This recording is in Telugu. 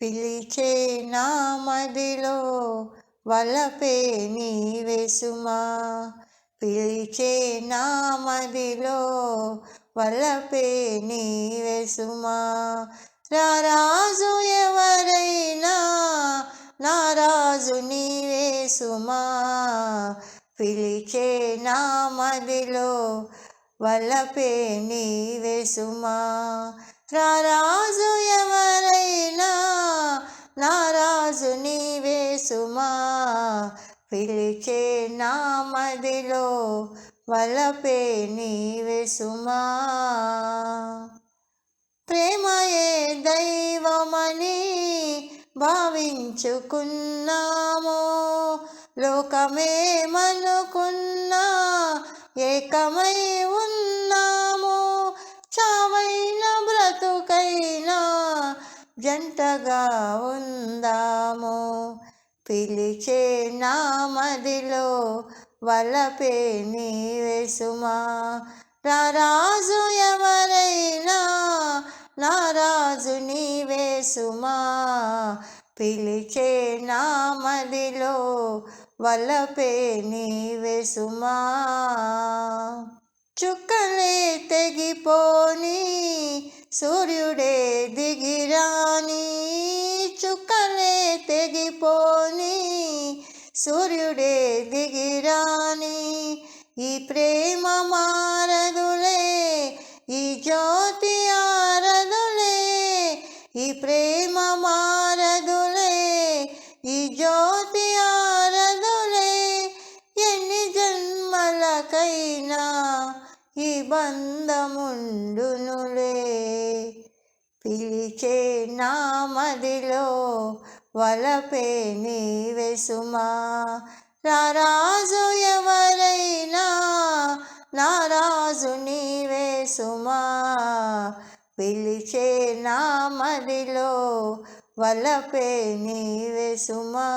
పిలిచే నా మదిలో వలపే నీ వెసుమా పిలిచే నా మదిలో వలపే నీ వెసుమా రారాజు ఎవరైనా నారాజు నీవేసుమా పిలిచే నా మదిలో వలపే నీవేసుమా రారాజు పిలిచే నా మదిలో వలపే నీవేసుమా ప్రేమయే దైవమని భావించుకున్నాము లోకమే మనుకున్నా ఏకమై ఉన్నాము చావైన బ్రతుకైనా జంటగా ఉందా పిలిచే నా మదిలో వలపే నీవేసుమా రారాజు ఎవరైనా నారాజు నీవేసుమా పిలిచే నా మదిలో వలపే నీవేసుమా చుక్కలే తెగిపోని సూర్యుడే దిగిరా. సూర్యుడే దిగిరాని ఈ ప్రేమ మారదులే ఈ జ్యోతి ఆరదులే ఈ ప్రేమ మారదులే ఈ జ్యోతి ఆరదులే ఎన్ని జన్మలకైనా ఈ బంధముండునులే పిలిచే నా మదిలో వలపే నీవేసుమా రారాజు ఎవరైనా నారాజు నీవేసుమా పిలిచే నా మదిలో వలపే నీవేసుమా